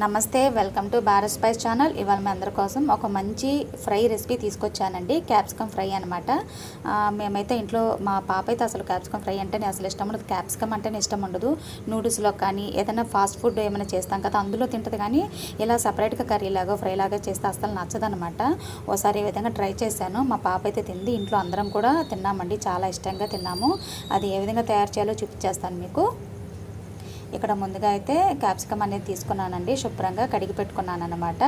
నమస్తే welcome to Bharat spice channel. ఇవాళ మీ అందరి కోసం ఒక మంచి ఫ్రై రెసిపీ తీసుకొచ్చానండి. క్యాప్సికమ్ ఫ్రై అనమాట మేమైతే ఇంట్లో మా పాప అయితే అసలు క్యాప్సికమ్ ఫ్రై అంటేనే అసలు ఇష్టం ఉండదు. క్యాప్సికమ్ అంటేనే ఇష్టం ఉండదు. నూడిల్స్లో కానీ ఏదైనా ఫాస్ట్ ఫుడ్ ఏమైనా చేస్తాం కదా అందులో తింటుంది. కానీ ఇలా సపరేట్గా కర్రీలాగా ఫ్రైలాగా ఫ్రై లాగా చేస్తే అసలు నచ్చదనమాట ఒకసారి ఈ విధంగా ట్రై చేశాను. మా పాప అయితే తింది. ఇంట్లో అందరం కూడా తిన్నామండి. చాలా ఇష్టంగా తిన్నాము. అది ఏ విధంగా తయారు చేయాలో చూపించేస్తాను మీకు. ఇక్కడ ముందుగా అయితే క్యాప్సికమ్ అనేది తీసుకున్నానండి. శుభ్రంగా కడిగి పెట్టుకున్నాను అనమాట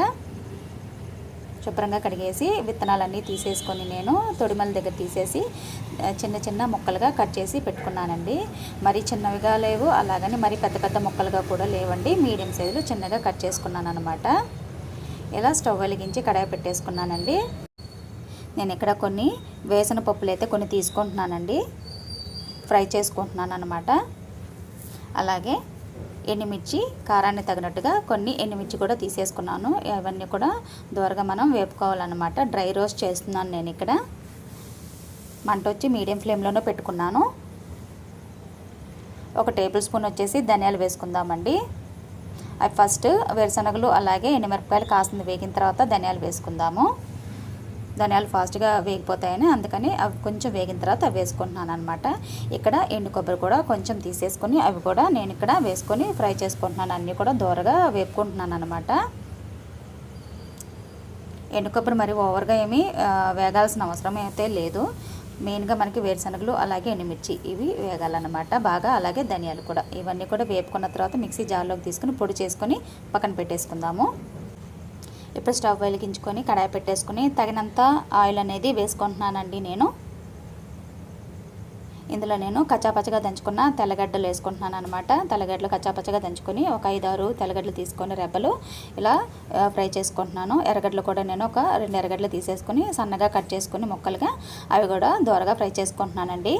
శుభ్రంగా కడిగేసి విత్తనాలన్నీ తీసేసుకొని నేను తొడిమల దగ్గర తీసేసి చిన్న చిన్న ముక్కలుగా కట్ చేసి పెట్టుకున్నానండి. మరి చిన్నవిగా లేవు అలాగని మరి పెద్ద పెద్ద ముక్కలుగా కూడా లేవండి. మీడియం సైజులో చిన్నగా కట్ చేసుకున్నాను అనమాట ఇలా స్టవ్ వెలిగించి కడాయి పెట్టేసుకున్నానండి. నేను ఇక్కడ కొన్ని వేసిన పప్పులు అయితే కొన్ని తీసుకుంటున్నానండి. ఫ్రై చేసుకుంటున్నాను అనమాట అలాగే ఎండుమిర్చి కారాన్ని తగినట్టుగా కొన్ని ఎండుమిర్చి కూడా తీసేసుకున్నాను. అవన్నీ కూడా దూరగా మనం వేపుకోవాలన్నమాట. డ్రై రోస్ట్ చేస్తున్నాను నేను ఇక్కడ. మంట వచ్చి మీడియం ఫ్లేమ్లోనే పెట్టుకున్నాను. ఒక టేబుల్ స్పూన్ వచ్చేసి ధనియాలు వేసుకుందామండి. అవి ఫస్ట్ వేరుశనగలు అలాగే ఎండుమిరపకాయలు కాసింది వేగిన తర్వాత ధనియాలు వేసుకుందాము. ధనియాలు ఫాస్ట్గా వేగిపోతాయని అందుకని అవి కొంచెం వేగిన తర్వాత అవి వేసుకుంటున్నాను అనమాట ఇక్కడ ఎండు కొబ్బరి కూడా కొంచెం తీసేసుకొని అవి కూడా నేను ఇక్కడ వేసుకొని ఫ్రై చేసుకుంటున్నాను. అన్నీ కూడా దూరగా వేపుకుంటున్నాను అనమాట ఎండు కొబ్బరి మరి ఓవర్గా ఏమీ వేగాల్సిన అవసరం అయితే లేదు. మెయిన్గా మనకి వేరుశనగలు అలాగే ఎండుమిర్చి ఇవి వేగాలన్నమాట. బాగా అలాగే ధనియాలు కూడా. ఇవన్నీ కూడా వేపుకున్న తర్వాత మిక్సీ జార్లోకి తీసుకుని పొడి చేసుకొని పక్కన పెట్టేసుకుందాము. ఇప్పుడు స్టవ్ వెలిగించుకొని కడాయి పెట్టేసుకొని తగినంత ఆయిల్ అనేది వేసుకుంటున్నానండి నేను. ఇందులో నేను కచ్చాపచ్చగా దంచుకున్న తెల్లగడ్డలు వేసుకుంటున్నాను అనమాట తెల్లగడ్డలు కచ్చాపచ్చగా దంచుకొని ఒక ఐదు ఆరు తెల్లగడ్డలు తీసుకొని రెబ్బలు ఇలా ఫ్రై చేసుకుంటున్నాను. ఎర్రగడ్డలు కూడా నేను ఒక రెండు ఎర్రగడ్డలు తీసేసుకొని సన్నగా కట్ చేసుకుని ముక్కలుగా అవి కూడా దూరగా ఫ్రై చేసుకుంటున్నానండి.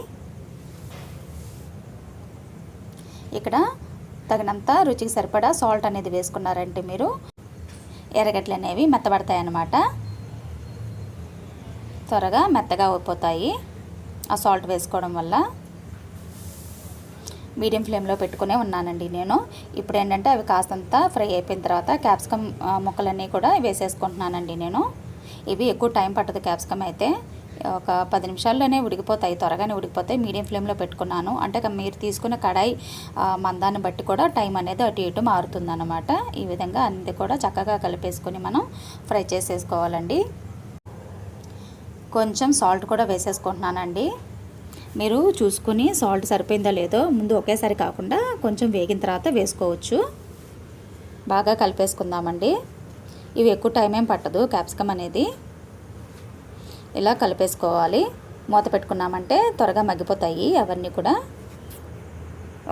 ఇక్కడ తగినంత రుచికి సరిపడా సాల్ట్ అనేది వేసుకున్నారంటే మీరు. ఎర్రగడ్డలు అనేవి మెత్తబడతాయి అన్నమాట త్వరగా మెత్తగా అయిపోతాయి. ఆ సాల్ట్ వేసుకోవడం వల్ల మీడియం ఫ్లేమ్లో పెట్టుకునే ఉన్నానండి నేను. ఇప్పుడు ఏంటంటే అవి కాస్తంత ఫ్రై అయిపోయిన తర్వాత క్యాప్సికమ్ ముక్కలన్నీ కూడా వేసేసుకుంటున్నానండి నేను. ఇవి ఎక్కువ టైం పట్టదు క్యాప్సికమ్ అయితే. ఒక పది నిమిషాల్లోనే ఉడికిపోతాయి త్వరగానే ఉడికిపోతాయి. మీడియం ఫ్లేమ్లో పెట్టుకున్నాను. అంటే మీరు తీసుకున్న కడాయి మందాన్ని బట్టి కూడా టైం అనేది అటు ఇటు మారుతుందన్నమాట. ఈ విధంగా అన్ని కూడా చక్కగా కలిపేసుకొని మనం ఫ్రై చేసేసుకోవాలండి. కొంచెం సాల్ట్ కూడా వేసేసుకుంటున్నానండి. మీరు చూసుకుని సాల్ట్ సరిపోయిందో లేదో ముందు ఒకేసారి కాకుండా కొంచెం వేగిన తర్వాత వేసుకోవచ్చు. బాగా కలిపేసుకుందామండి. ఇవి ఎక్కువ టైం ఏం పట్టదు క్యాప్సికమ్ అనేది. ఇలా కలిపేసుకోవాలి. మూత పెట్టుకున్నామంటే త్వరగా మగ్గిపోతాయి అవన్నీ కూడా.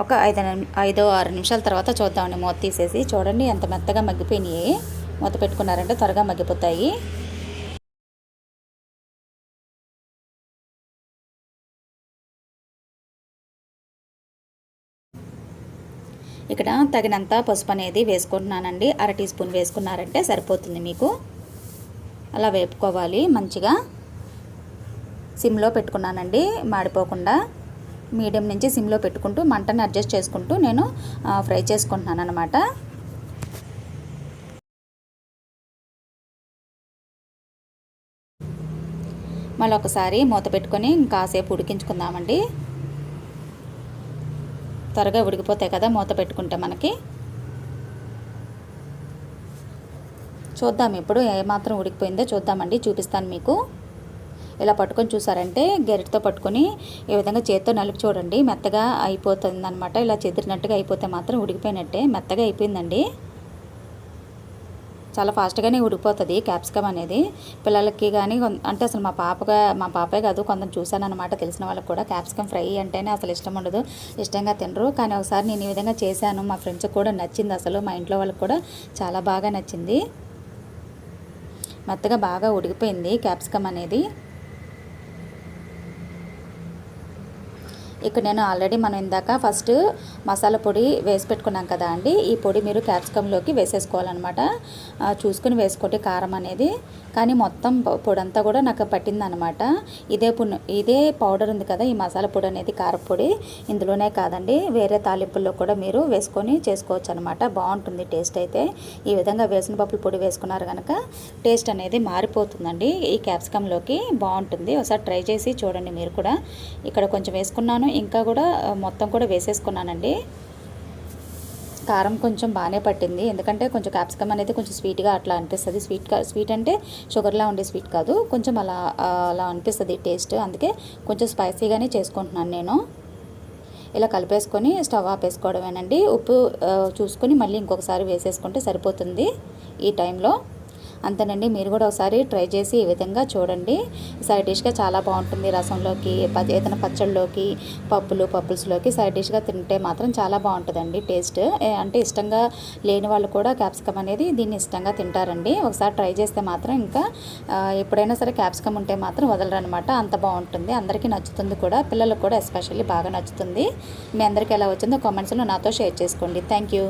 ఒక ఐదు ఐదో ఆరు నిమిషాల తర్వాత చూద్దామండి మూత తీసేసి. చూడండి ఎంత మెత్తగా మగ్గిపోయినాయి. మూత పెట్టుకున్నారంటే త్వరగా మగ్గిపోతాయి. ఇక్కడ తగినంత పసుపు అనేది వేసుకుంటున్నానండి. అర టీ స్పూన్ వేసుకున్నారంటే సరిపోతుంది మీకు. అలా వేపుకోవాలి మంచిగా. సిమ్లో పెట్టుకున్నానండి మాడిపోకుండా. మీడియం నుంచి సిమ్లో పెట్టుకుంటూ మంటని అడ్జస్ట్ చేసుకుంటూ నేను ఫ్రై చేసుకుంటున్నాను అనమాట మళ్ళీ ఒకసారి మూత పెట్టుకొని కాసేపు ఉడికించుకుందామండి. త్వరగా ఉడికిపోతాయి కదా మూత పెట్టుకుంటే మనకి. చూద్దాం ఇప్పుడు ఏమాత్రం ఉడికిపోయిందో చూద్దామండి చూపిస్తాను మీకు. ఇలా పట్టుకొని చూసారంటే గరిటతో పట్టుకొని ఈ విధంగా చేత్తో నలిపి చూడండి మెత్తగా అయిపోతుంది అనమాట ఇలా చెదిరినట్టుగా అయిపోతే మాత్రం ఉడికిపోయినట్టే మెత్తగా అయిపోయిందండి. చాలా ఫాస్ట్గానే ఉడికిపోతుంది క్యాప్సికమ్ అనేది. పిల్లలకి కానీ అంటే అసలు మా పాపగా మా పాపే కాదు కొందరు చూశాను అనమాట తెలిసిన వాళ్ళకి కూడా. క్యాప్సికమ్ ఫ్రై అంటేనే అసలు ఇష్టం ఉండదు ఇష్టంగా తినరు. కానీ ఒకసారి నేను ఈ విధంగా చేశాను మా ఫ్రెండ్స్కి కూడా నచ్చింది అసలు మా ఇంట్లో వాళ్ళకి కూడా చాలా బాగా నచ్చింది. మెత్తగా బాగా ఉడికిపోయింది క్యాప్సికమ్ అనేది. ఇక్కడ నేను ఆల్రెడీ మనం ఇందాక ఫస్ట్ మసాలా పొడి వేసి పెట్టుకున్నాం కదా అండి. ఈ పొడి మీరు క్యాప్సికంలోకి వేసేసుకోవాలన్నమాట. చూసుకుని వేసుకోండి కారం అనేది. కానీ మొత్తం పొడి అంతా కూడా నాకు పట్టిందనమాట ఇదే పున్ ఇదే పౌడర్ ఉంది కదా ఈ మసాలా పొడి అనేది కారపొడి ఇందులోనే కాదండి వేరే తాలింపుల్లో కూడా మీరు వేసుకొని చేసుకోవచ్చు అనమాట బాగుంటుంది టేస్ట్ అయితే. ఈ విధంగా వేసిన పప్పుల పొడి వేసుకున్నారు కనుక టేస్ట్ అనేది మారిపోతుందండి. ఈ క్యాప్సికంలోకి బాగుంటుంది. ఒకసారి ట్రై చేసి చూడండి మీరు కూడా. ఇక్కడ కొంచెం వేసుకున్నాను ఇంకా కూడా మొత్తం కూడా వేసేసుకున్నానండి. కారం కొంచెం బాగానే పట్టింది. ఎందుకంటే కొంచెం క్యాప్సికమ్ అనేది కొంచెం స్వీట్గా అట్లా అనిపిస్తుంది. స్వీట్ స్వీట్ అంటే షుగర్లా ఉండే స్వీట్ కాదు. కొంచెం అలా అలా అనిపిస్తుంది టేస్ట్. అందుకే కొంచెం స్పైసీగానే చేసుకుంటున్నాను నేను. ఇలా కలిపేసుకొని స్టవ్ ఆపేసుకోవడమేనండి. ఉప్పు చూసుకొని మళ్ళీ ఇంకొకసారి వేసేసుకుంటే సరిపోతుంది ఈ టైంలో. అంతేనండి. మీరు కూడా ఒకసారి ట్రై చేసి ఈ విధంగా చూడండి. సైడ్ డిష్గా చాలా బాగుంటుంది. రసంలోకి ఏదైనా పచ్చళ్ళలోకి పప్పులు పప్పుల్స్లోకి సైడ్ డిష్గా తింటే మాత్రం చాలా బాగుంటుందండి టేస్ట్. ఏ, అంటే ఇష్టంగా లేని వాళ్ళు కూడా క్యాప్సికమ్ అనేది దీన్ని ఇష్టంగా తింటారండి. ఒకసారి ట్రై చేస్తే మాత్రం ఇంకా ఎప్పుడైనా సరే క్యాప్సికమ్ ఉంటే మాత్రం వదలరనమాట అంత బాగుంటుంది. అందరికీ నచ్చుతుంది కూడా. పిల్లలకు కూడా ఎస్పెషల్లీ బాగా నచ్చుతుంది. మీ అందరికీ ఎలా వచ్చిందో కామెంట్స్లో నాతో షేర్ చేసుకోండి. Thank you.